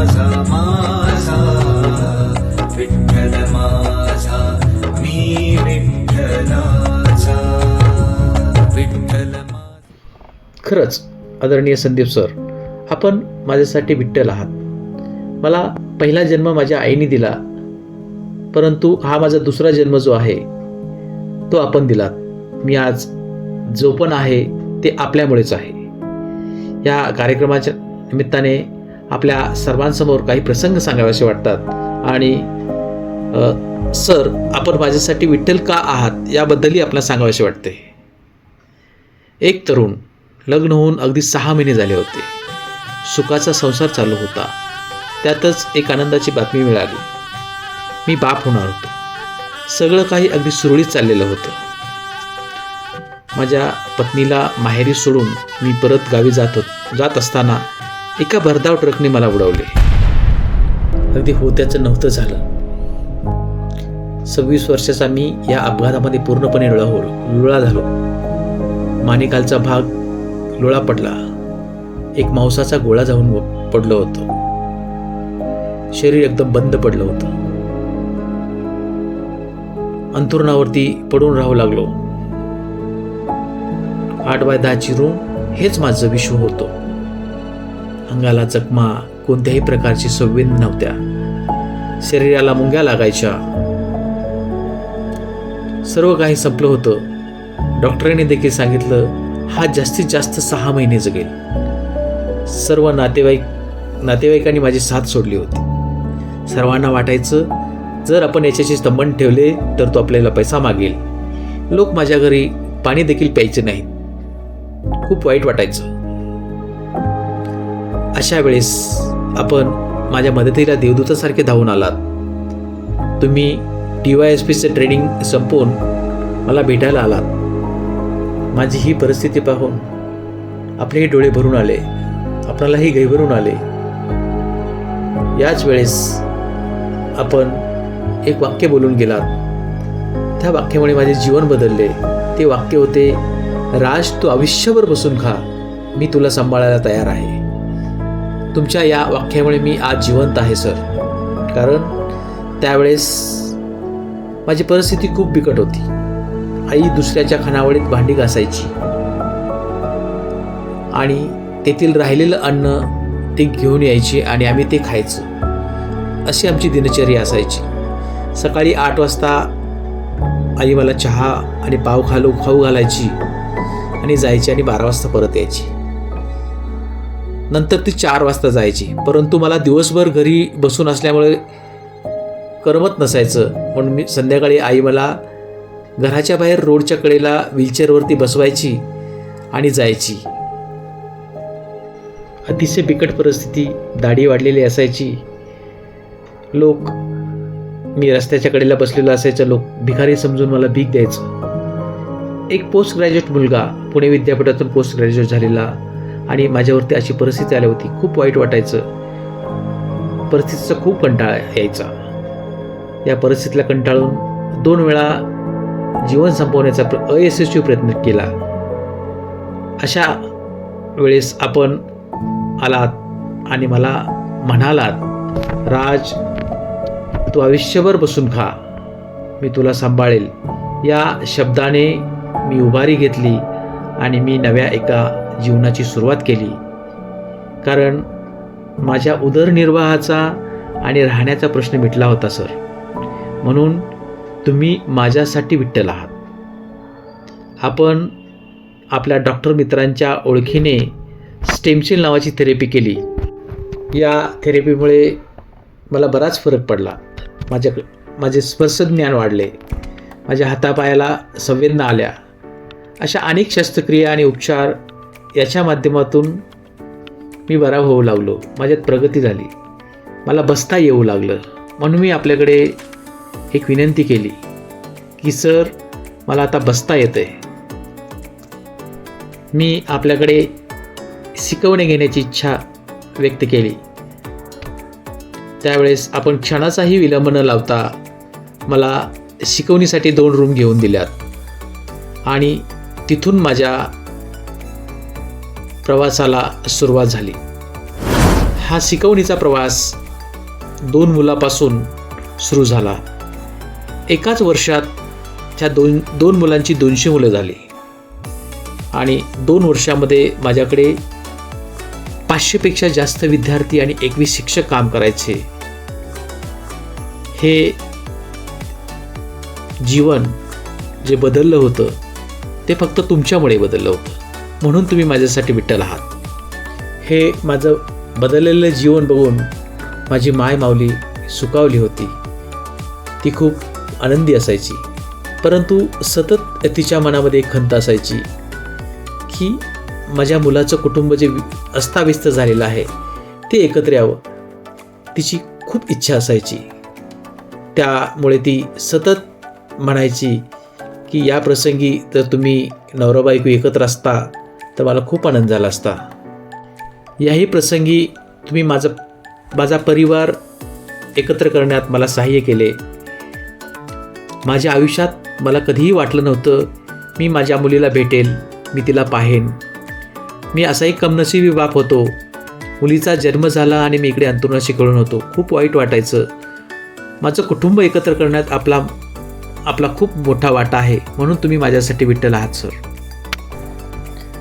माझा माझा. विठ्ठल माझा मी विठ्ठलाचा विठ्ठल खरंच आदरणीय संदीप सर आपण माझ्यासाठी विठ्ठल आहात. मला पहिला जन्म माझ्या आईने दिला परंतु हा माझा दुसरा जन्म जो आहे तो आपण दिलात मी आज जो पण आहे ते आपल्यामुळेच आहे. या कार्यक्रमाच्या निमित्ताने आपल्या सर्वांसमोर काही प्रसंग सांगावेसे वाटतात. आणि सर आपण माझ्यासाठी विठ्ठल का आहात याबद्दलही आपल्याला सांगावेसे वाटते. एक तरुण लग्न होऊन अगदी सहा महिने झाले होते. सुखाचा संसार चालू होता. त्यातच एक आनंदाची बातमी मिळाली. मी बाप होणार होतो. सगळं काही अगदी सुरळीत चाललेलं होतं. माझ्या पत्नीला माहेरी सोडून मी परत गावी जात होत जात असताना एका भरधाव ट्रकने मला उडवले. अगदी होत्याचं नव्हतं झालं. सव्वीस वर्षाचा मी या अपघातामध्ये पूर्णपणे लुळा हो लुळा झालो. मानेकालचा भाग लोळा पडला. एक मांसाचा गोळा जाऊन पडलो होतो. शरीर एकदम बंद पडलं होतं. अंतुरणावरती पडून राहू लागलो. आठ बाय दहाची रूम हेच माझं विश्व होतं. अंगाला चकमा कोणत्याही प्रकारची संवेद नव्हत्या. शरीराला मुंग्या लागायच्या. सर्व काही संपलं होतं. डॉक्टरांनी देखील सांगितलं हा जास्तीत जास्त सहा महिने जगेल. सर्व नातेवाईक नातेवाईकांनी माझी साथ सोडली होती. सर्वांना वाटायचं जर आपण याच्याशी स्तंभन ठेवले तर तो आपल्याला पैसा मागेल. लोक माझ्या घरी पाणी देखील प्यायचे नाहीत. खूप वाईट वाटायचं. अशा वेळेस आपण माझ्या मदतीला देवदूतासारखे धावून आलात. तुम्ही डी वाय एस पीचं ट्रेनिंग संपवून मला भेटायला आलात. माझी ही परिस्थिती पाहून आपलेही डोळे भरून आले आपणालाही गैभरून आले. याच वेळेस आपण एक वाक्य बोलून गेलात. त्या वाक्यामुळे माझे जीवन बदलले. ते वाक्य होते राज तू आयुष्यभर बसून खा. मी तुला सांभाळायला तयार आहे. तुमच्या या वाक्यामुळे मी आज जिवंत आहे सर कारण त्यावेळेस माझी परिस्थिती खूप बिकट होती. आई दुसऱ्याच्या खानावळीत भांडी घासायची. आणि तेथील राहिलेलं अन्न ते घेऊन यायची आणि आम्ही ते खायचं. अशी आमची दिनचर्या असायची. सकाळी आठ वाजता आई मला चहा आणि पाव खालू खाऊ घालायची आणि जायची आणि बारा वाजता परत यायची. नंतर ती चार वाजता जायची. परंतु मला दिवसभर घरी बसून असल्यामुळे करमत नसायचं. म्हणून मी संध्याकाळी आई मला घराच्या बाहेर रोडच्या कडेला व्हीलचेअरवरती बसवायची आणि जायची. अतिशय बिकट परिस्थिती दाढी वाढलेली असायची. लोक मी रस्त्याच्या कडेला बसलेला असायचं. लोक भिकारी समजून मला भीक द्यायचं. एक पोस्ट ग्रॅज्युएट मुलगा पुणे विद्यापीठातून पोस्ट ग्रॅज्युएट झालेला. आणि माझ्यावरती अशी परिस्थिती आली होती. खूप वाईट वाटायचं. परिस्थितीचा खूप कंटाळा यायचा. या परिस्थितीला कंटाळून दोन वेळा जीवन संपवण्याचा अयशस्वी प्रयत्न केला. अशा वेळेस आपण आलात आणि मला म्हणालात राज तू आयुष्यभर बसून खा. मी तुला सांभाळेल. या शब्दाने मी उभारी घेतली आणि मी नव्या एका जीवनाची सुरुवात केली. कारण माझ्या उदरनिर्वाहाचा आणि राहण्याचा प्रश्न मिटला होता सर. म्हणून तुम्ही माझ्यासाठी विठ्ठल आहात. आपण आपल्या डॉक्टर मित्रांच्या ओळखीने स्टेमसेल नावाची थेरपी केली. या थेरपीमुळे मला बराच फरक पडला. माझ्या माझे स्पर्शज्ञान वाढले. माझ्या हातापायाला संवेदना आल्या. अशा अनेक शस्त्रक्रिया आणि उपचार याच्या माध्यमातून मी बरा होऊ लागलो. माझ्यात प्रगती झाली. मला बसता येऊ लागलं. म्हणून मी आपल्याकडे एक विनंती केली की सर मला आता बसता येतं आहे मी आपल्याकडे शिकवणे घेण्याची इच्छा व्यक्त केली. त्यावेळेस आपण क्षणाचाही विलंब न लावता मला शिकवणीसाठी दोन रूम घेऊन दिल्यात. आणि तिथून माझ्या प्रवासाला सुरुवात झाली. हा शिकवणीचा प्रवास दोन मुलापासून सुरू झाला. एकाच वर्षात त्या दोन दोन मुलांची दोनशे मुलं झाली. आणि दोन वर्षामध्ये माझ्याकडे पाचशेपेक्षा जास्त विद्यार्थी आणि एकवीस शिक्षक काम करायचे. हे जीवन जे बदललं होतं ते फक्त तुमच्यामुळे बदललं होतं. म्हणून तुम्ही माझ्यासाठी विठ्ठल आहात. हे माझं बदललेलं जीवन बघून माझी माय माऊली सुकावली होती. ती खूप आनंदी असायची. परंतु सतत तिच्या मनामध्ये एक खंत असायची की माझ्या मुलाचं कुटुंब जे अस्ताव्यस्त झालेलं आहे ते एकत्र यावं. तिची खूप इच्छा असायची. त्यामुळे ती सतत म्हणायची की या प्रसंगी तर तुम्ही नवरा एकत्र असता तर मला खूप आनंद झाला असता. याही प्रसंगी तुम्ही माझं माझा परिवार एकत्र करण्यात मला सहाय्य केले. माझ्या आयुष्यात मला कधीही वाटलं नव्हतं मी माझ्या मुलीला भेटेल मी तिला पाहेन. मी असाही कमनशिबी बाप होतो. मुलीचा जन्म झाला आणि मी इकडे अंतरुणाशी कळून होतो खूप वाईट वाटायचं. माझं कुटुंब एकत्र करण्यात आपला आपला खूप मोठा वाटा आहे. म्हणून तुम्ही माझ्यासाठी विठ्ठल आहात सर.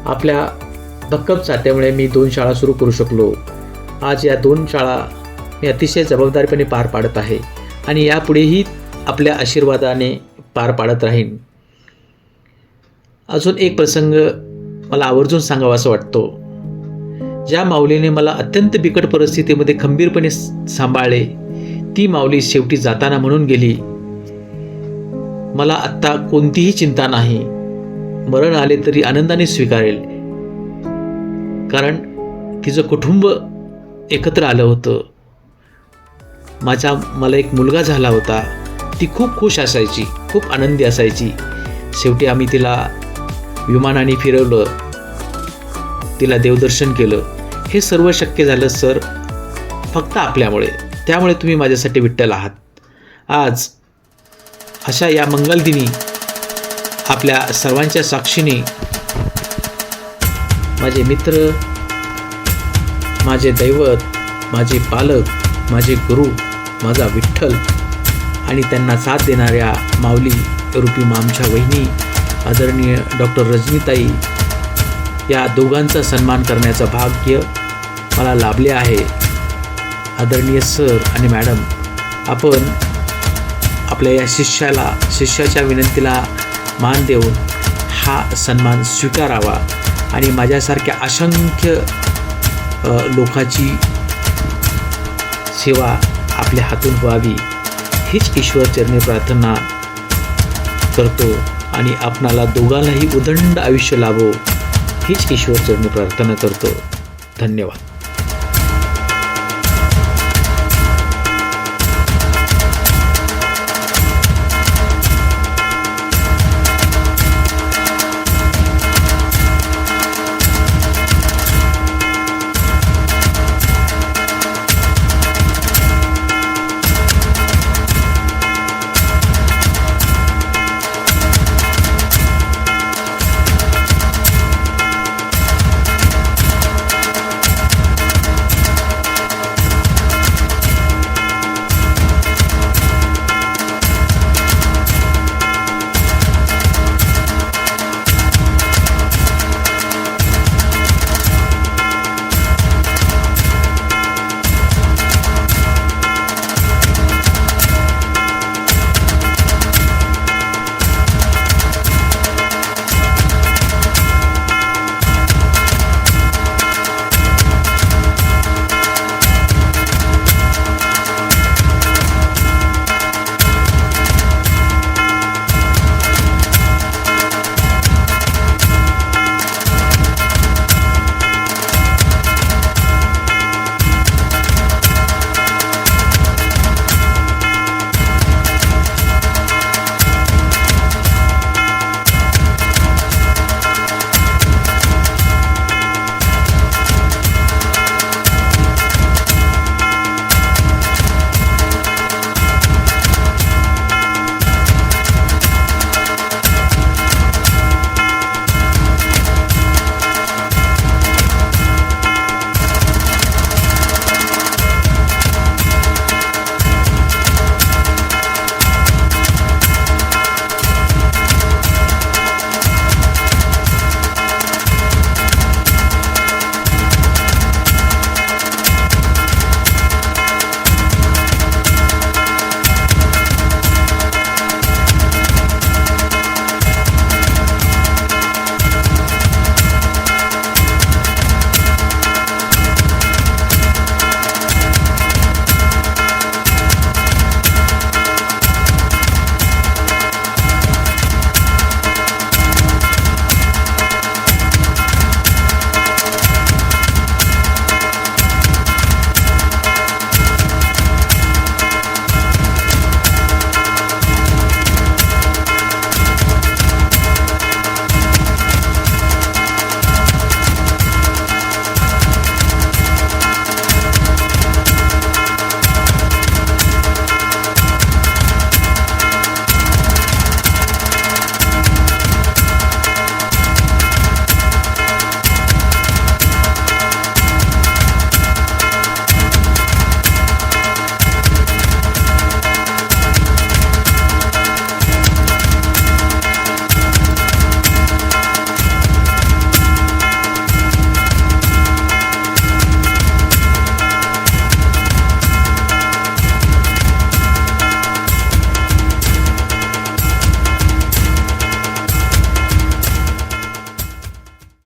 आपल्या भक्कम साथ्यामुळे मी दोन शाळा सुरू करू शकलो. आज या दोन शाळा मी अतिशय जबाबदारीपणे पार पाडत आहे आणि यापुढेही आपल्या आशीर्वादाने पार पाडत राहीन. अजून एक प्रसंग मला आवर्जून सांगावा असं वाटतो. ज्या माऊलीने मला अत्यंत बिकट परिस्थितीमध्ये खंबीरपणे सांभाळले ती माऊली शेवटी जाताना म्हणून गेली. मला आत्ता कोणतीही चिंता नाही. मरण आले तरी आनंदाने स्वीकारेल. कारण तिचं कुटुंब एकत्र आलं होतं. माझा मला एक मुलगा झाला होता. ती खूप खुश असायची खूप आनंदी असायची. शेवटी आम्ही तिला विमानाने फिरवलं. तिला देवदर्शन केलं. हे सर्व शक्य झालं सर. फक्त आपल्यामुळे. त्यामुळे तुम्ही माझ्यासाठी विठ्ठल आहात. आज अशा या मंगलदिनी आपल्या सर्वांच्या साक्षीने माझे मित्र माझे दैवत माझे पालक माझे गुरु माझा विठ्ठल आणि त्यांना साथ देणाऱ्या माऊली रूपी मामच्या वहिनी आदरणीय डॉक्टर रजनीताई या दोघांचा सन्मान करण्याचं भाग्य मला लाभले आहे. आदरणीय सर आणि मॅडम आपण आपल्या या शिष्याला शिष्याच्या विनंतीला मान देऊन हा सन्मान स्वीकारावा आणि माझ्यासारख्या असंख्य लोकाची सेवा आपल्या हातून व्हावी हीच ईश्वर चरणी प्रार्थना करतो आणि आपणाला दोघांनाही उदंड आयुष्य लाभो हीच ईश्वर चरणी प्रार्थना करतो. धन्यवाद.